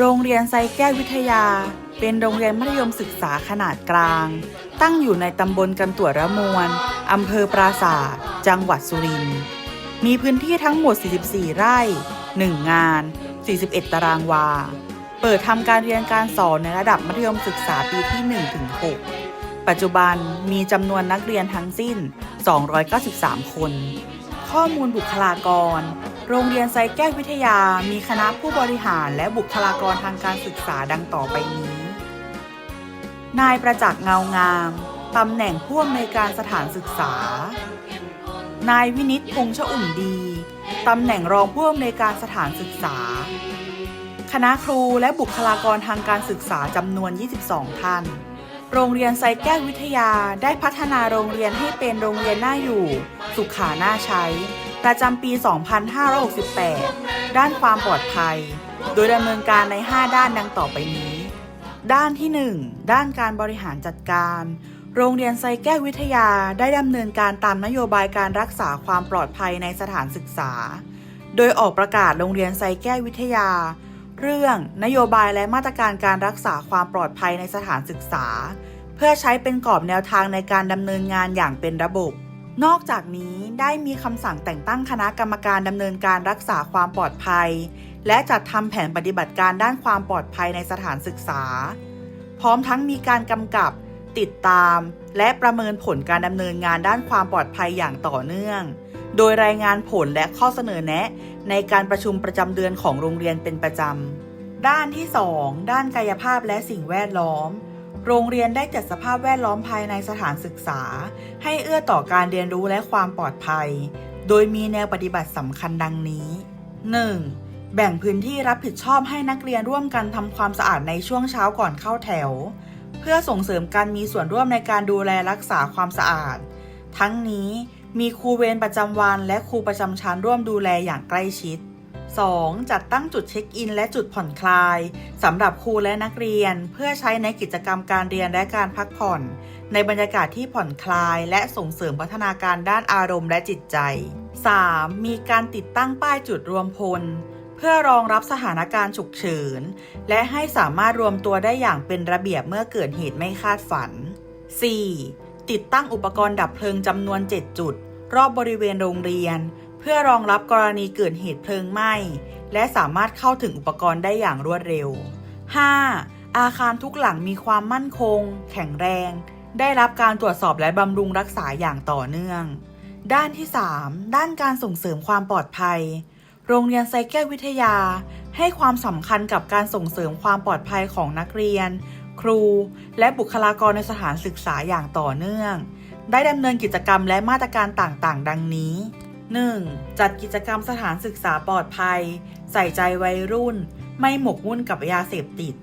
โรงเรียนไซแก้ววิทยา เป็นโรงเรียนมัธยมศึกษาขนาดกลาง ตั้งอยู่ในตำบลกันตรวระมวลอำเภอปราสาทจังหวัดสุรินทร์ มีพื้นที่ทั้งหมด 44 ไร่ 1 งาน 41 ตารางวา เปิดทำการเรียนการสอนในระดับมัธยมศึกษาปีที่ 1 ถึง 6 ปัจจุบันมีจำนวนนักเรียนทั้งสิ้น 293 คน ข้อมูลบุคลากร โรงเรียนไซแก้ววิทยา มีคณะผู้บริหารและบุคลากรทางการศึกษาดังต่อไปนี้ นายประจักษ์เงางาม ตำแหน่งผู้อำนวยการสถานศึกษา นายวินิตพงษ์ชอุ่มดี ตำแหน่งรองผู้อำนวยการสถานศึกษา คณะครูและบุคลากรทางการศึกษาจำนวน 22 ท่าน โรงเรียนไซแก้ววิทยาได้พัฒนาโรงเรียนให้เป็นโรงเรียนน่าอยู่ สุขาน่าใช้ ประจำปี 2568 ด้านความปลอดภัย โดยดำเนินการใน 5 ด้านดังต่อไปนี้ ด้านที่ 1 ด้านการบริหารจัดการ โรงเรียนไซแก้ววิทยาได้ดำเนินการตามนโยบายการรักษาความปลอดภัยในสถานศึกษา โดยออกประกาศโรงเรียนไซแก้ววิทยา เรื่องนโยบายและมาตรการการรักษาความปลอดภัยในสถานศึกษา เพื่อใช้เป็นกรอบแนวทางในการดำเนินงานอย่างเป็นระบบ นอกจากนี้ได้มีคำสั่งแต่งตั้งคณะกรรมการดำเนินการรักษาความปลอดภัย และจัดทำแผนปฏิบัติการด้านความปลอดภัยในสถานศึกษา พร้อมทั้งมีการกำกับ ติดตาม และประเมินผลการดำเนินงานด้านความปลอดภัยอย่างต่อเนื่อง โดยรายงานผลและข้อเสนอแนะ ในการประชุมประจำเดือนของโรงเรียนเป็นประจำด้านที่ 2 ด้านกายภาพและสิ่งแวดล้อม โรงเรียนได้จัดสภาพแวดล้อมภายในสถานศึกษา ให้เอื้อต่อการเรียนรู้และความปลอดภัย โดยมีแนวปฏิบัติสำคัญดังนี้ 1. แบ่งพื้นที่รับผิดชอบให้นักเรียนร่วมกันทำความสะอาดในช่วงเช้าก่อนเข้าแถว เพื่อส่งเสริมการมีส่วนร่วมในการดูแลรักษาความสะอาด ทั้งนี้มีครูเวรประจำวันและครูประจำชั้นร่วมดูแลอย่างใกล้ชิด 2. จัดตั้งจุดเช็คอิน และจุดผ่อนคลายสำหรับครูและนักเรียน เพื่อใช้ในกิจกรรมการเรียนและการพักผ่อน ในบรรยากาศที่ผ่อนคลาย และส่งเสริมพัฒนาการด้านอารมณ์และจิตใจ 3. มีการติดตั้งป้ายจุดรวมพล เพื่อรองรับสถานการณ์ฉุกเฉิน และให้สามารถรวมตัวได้อย่างเป็นระเบียบเมื่อเกิดเหตุไม่คาดฝัน 4. ติดตั้งอุปกรณ์ดับเพลิงจำนวน 7 จุด รอบบริเวณโรงเรียน พื่อรองรับกรณีเกิดเหตุเพลิงไหม้ และสามารถเข้าถึงอุปกรณ์ได้อย่างรวดเร็ว 5. อาคารทุกหลังมีความมั่นคง แข็งแรง ได้รับการตรวจสอบและบำรุงรักษาอย่างต่อเนื่อง ด้านที่ 3 ด้านการส่งเสริมความปลอดภัย โรงเรียนไซแก้ววิทยา ให้ความสำคัญกับการส่งเสริมความปลอดภัยของนักเรียน ครู และบุคลากรในสถานศึกษาอย่างต่อเนื่อง ได้ดำเนินกิจกรรมและมาตรการต่างๆ ดังนี้ 1. จัดกิจกรรมสถานศึกษาปลอดภัย ใส่ใจวัยรุ่น ไม่หมกมุ่นกับยาเสพติด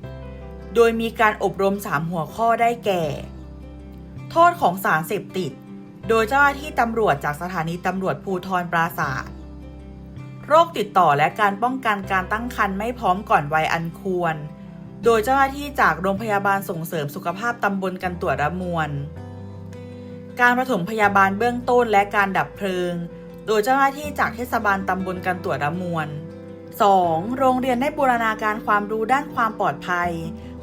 โดยมีการอบรม 3 หัวข้อได้แก่ โทษของสารเสพติด โดยเจ้าหน้าที่ตำรวจจากสถานีตำรวจภูทรปราศาสตร์โรคติดต่อและการป้องกันการตั้งครรภ์ไม่พร้อมก่อนวัยอันควร โดยเจ้าหน้าที่จากโรงพยาบาลส่งเสริมสุขภาพตำบลกันตรวจระมวล การปฐมพยาบาลเบื้องต้นและการดับเพลิง โดยเจ้าหน้าที่จากเทศบาลตำบลกันตรวจระมวล 2. โรงเรียนได้บูรณาการความรู้ด้านความปลอดภัย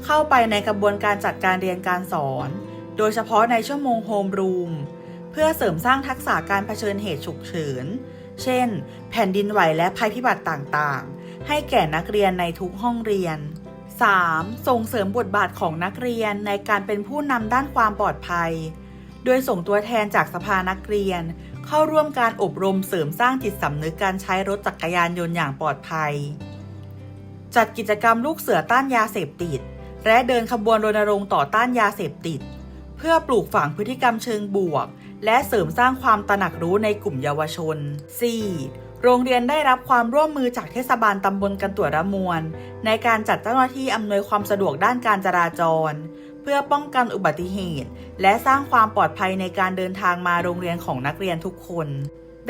เข้าไปในกระบวนการจัดการเรียนการสอน โดยเฉพาะในชั่วโมงโฮมรูม เพื่อเสริมสร้างทักษะการเผชิญเหตุฉุกเฉิน เช่น แผ่นดินไหวและภัยพิบัติต่างๆ ให้แก่นักเรียนในทุกห้องเรียน 3. ส่งเสริมบทบาทของนักเรียนในการเป็นผู้นำด้านความปลอดภัย โดยส่งตัวแทนจากสภานักเรียน เข้าร่วมการอบรมเสริมสร้างจิตสำนึกการใช้รถจักรยานยนต์อย่างปลอดภัย จัดกิจกรรมลูกเสือต้านยาเสพติด และเดินขบวนรณรงค์ต่อต้านยาเสพติด เพื่อปลูกฝังพฤติกรรมเชิงบวก และเสริมสร้างความตระหนักรู้ในกลุ่มเยาวชน 4. โรงเรียนได้รับความร่วมมือจากเทศบาลตำบลกันตรวระมวล ในการจัดเจ้าหน้าที่อำนวยความสะดวกด้านการจราจร เพื่อป้องกันอุบัติเหตุ และสร้างความปลอดภัยในการเดินทางมาโรงเรียนของนักเรียนทุกคน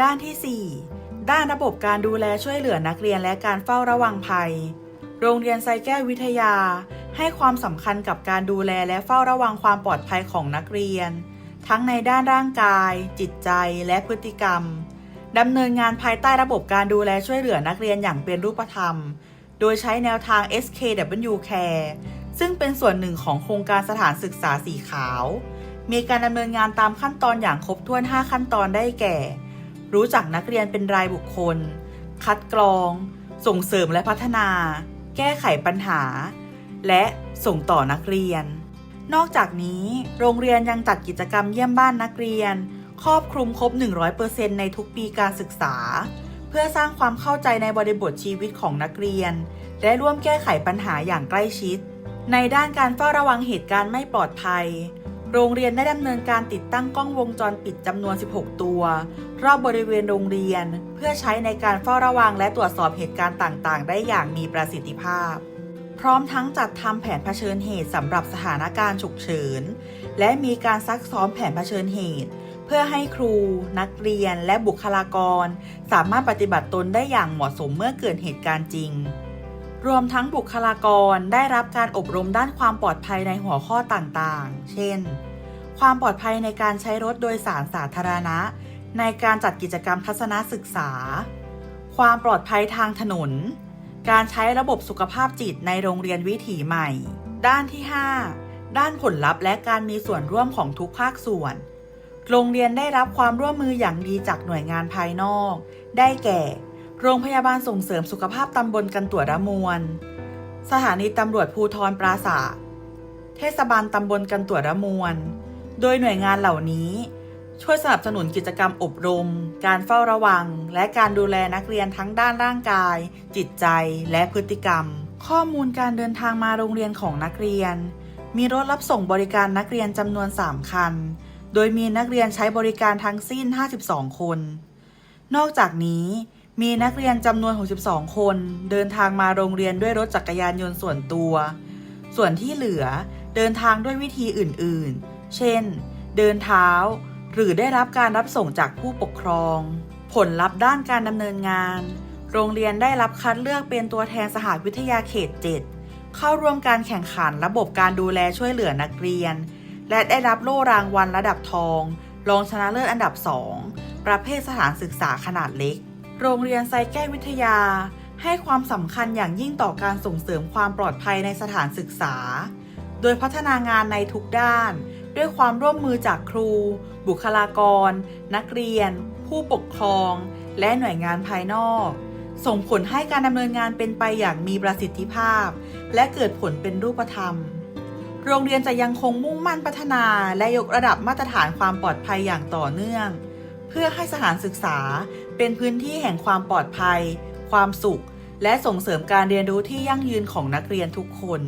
ด้านที่ 4 ด้านระบบการดูแลช่วยเหลือนักเรียนและการเฝ้าระวังภัย โรงเรียนไซแก้ววิทยา ให้ความสำคัญกับการดูแลและเฝ้าระวังความปลอดภัยของนักเรียน ทั้งในด้านร่างกาย จิตใจ และพฤติกรรมดำเนินงานภายใต้ระบบการดูแลช่วยเหลือนักเรียนอย่างเป็นรูปธรรม โดยใช้แนวทาง SKW Care ซึ่งเป็นส่วนหนึ่งของโครงการสถานศึกษาสีขาว มีการดำเนินงานตามขั้นตอนอย่างครบถ้วน 5 ขั้นตอนได้แก่ รู้จักนักเรียนเป็นรายบุคคล คัดกรอง ส่งเสริมและพัฒนา แก้ไขปัญหา และส่งต่อนักเรียน นอกจากนี้โรงเรียนยังจัดกิจกรรมเยี่ยมบ้านนักเรียน ครอบคลุมครบ 100%ในทุกปีการศึกษา เพื่อสร้างความเข้าใจในบริบทชีวิตของนักเรียน และร่วมแก้ไขปัญหาอย่างใกล้ชิด ในด้านการเฝ้าระวังเหตุการณ์ไม่ปลอดภัย โรงเรียนได้ดำเนินการติดตั้งกล้องวงจรปิดจำนวน 16 ตัว รอบบริเวณโรงเรียน เพื่อใช้ในการเฝ้าระวังและตรวจสอบเหตุการณ์ต่างๆ ได้อย่างมีประสิทธิภาพ พร้อมทั้งจัดทำแผนเผชิญเหตุสำหรับสถานการณ์ฉุกเฉิน และมีการซักซ้อมแผนเผชิญเหตุ เพื่อให้ครู นักเรียน และบุคลากร สามารถปฏิบัติตนได้อย่างเหมาะสมเมื่อเกิดเหตุการณ์จริง รวมทั้งบุคลากรได้รับการอบรมด้านความปลอดภัยในหัวข้อต่างๆ เช่น ความปลอดภัยในการใช้รถโดยสารสาธารณะ ในการจัดกิจกรรมทัศนศึกษา ความปลอดภัยทางถนน การใช้ระบบสุขภาพจิตในโรงเรียนวิถีใหม่ ด้านที่ 5 ด้านผลลัพธ์และการมีส่วนร่วมของทุกภาคส่วน โรงเรียนได้รับความร่วมมืออย่างดีจากหน่วยงานภายนอก ได้แก่ โรงพยาบาลส่งเสริมสุขภาพตำบลกันตรวระมวล สถานีตำรวจภูทรปราสาทเทศบาลตำบลกันตรวระมวล โดยหน่วยงานเหล่านี้ ช่วยสนับสนุนกิจกรรมอบรม การเฝ้าระวัง และการดูแลนักเรียนทั้งด้านร่างกาย จิตใจ และพฤติกรรม ข้อมูลการเดินทางมาโรงเรียนของนักเรียน มีรถรับส่งบริการนักเรียนจำนวน 3 คัน โดยมีนักเรียนใช้บริการทั้งสิ้น 52 คน นอกจากนี้ มีนักเรียนจำนวน 62 คนเดินทางมาโรงเรียนด้วยรถจักรยานยนต์ส่วนตัว ส่วนที่เหลือเดินทางด้วยวิธีอื่นๆ เช่น เดินเท้า หรือได้รับการรับส่งจากผู้ปกครอง ผลลัพธ์ด้านการดำเนินงาน โรงเรียนได้รับคัดเลือกเป็นตัวแทนสหวิทยาเขต 7 เข้าร่วมการแข่งขันระบบการดูแลช่วยเหลือนักเรียน และได้รับโล่รางวัลระดับทอง รองชนะเลิศอันดับ 2 ประเภทสถานศึกษาขนาดเล็ก โรงเรียนไซแก้ววิทยา ให้ความสำคัญอย่างยิ่งต่อการส่งเสริมความปลอดภัยในสถานศึกษา โดยพัฒนางานในทุกด้าน ด้วยความร่วมมือจากครู บุคลากร นักเรียน ผู้ปกครอง และหน่วยงานภายนอก ส่งผลให้การดำเนินงานเป็นไปอย่างมีประสิทธิภาพ และเกิดผลเป็นรูปธรรมโรงเรียนจะยังคงมุ่งมั่นพัฒนาและยกระดับมาตรฐานความปลอดภัยอย่างต่อเนื่อง เพื่อให้สถานศึกษาเป็นพื้นที่แห่งความปลอดภัย ความสุข และส่งเสริมการเรียนรู้ที่ยั่งยืนของนักเรียนทุกคน